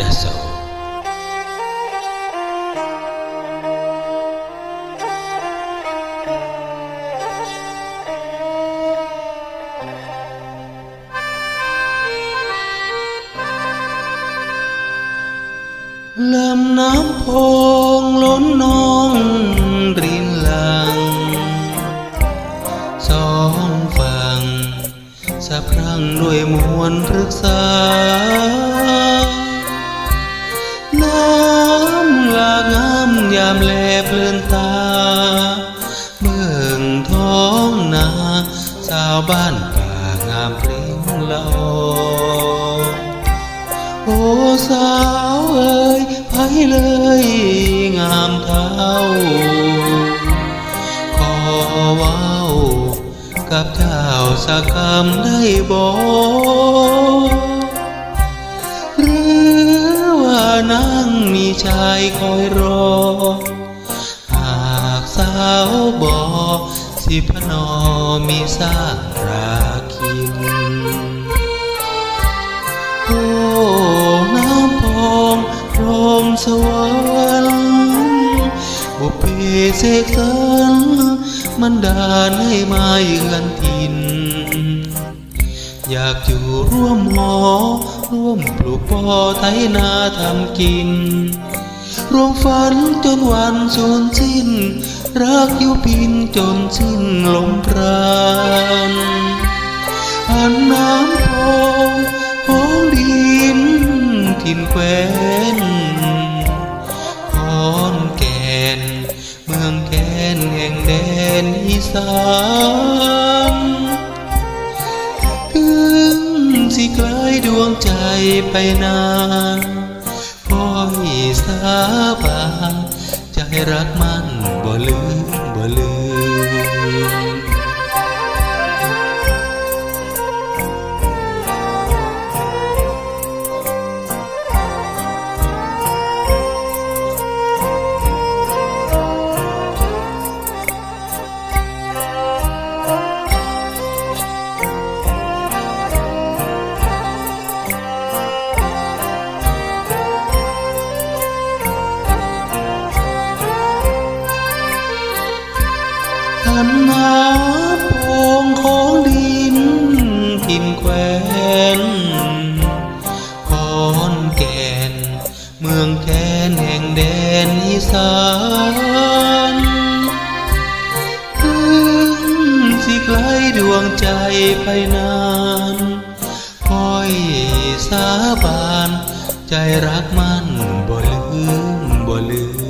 ยโสลำน้ำโพงล้นนองรินลัง สองฝั่งสะพรั่งด้วยมวลพฤกษา เบิ่งท้องนาสาวบ้านป่างามเพลงเล่าโอ้สาวเอ้ยไผเลยงามเท่าขอเว้ากับเจ้าสักคำได้บอกหรือว่านั่งมีชายคอยรอากสาวบอสิพนอมีสราราคินโอ้น้ำพองพรหมสวรรค์บุพเพเสกสรรมันดาให้มาเยือนถิ่นอยากอยู่ร่วมหอร่วมปลูกปอไถนาทำกิน รวมฝันจนวันสูญสิ้น รักอยู่พินจนสิ้นลมปราณอันน้ำโพงของดินทินแควนขอนแก่น เมืองแก่นแห่งแดนอีสานถึงสิไกลดวงใจไปนานคอยสาบานใจรักมัน บ่ ขันน้ำโพงของดินทินแควนขอนแก่น เมืองแก่นแห่งแดนอีสานถึงสิไกลดวงใจไปนานคอยสาบาน ใจรักมันบ่ลืมบ่ลืม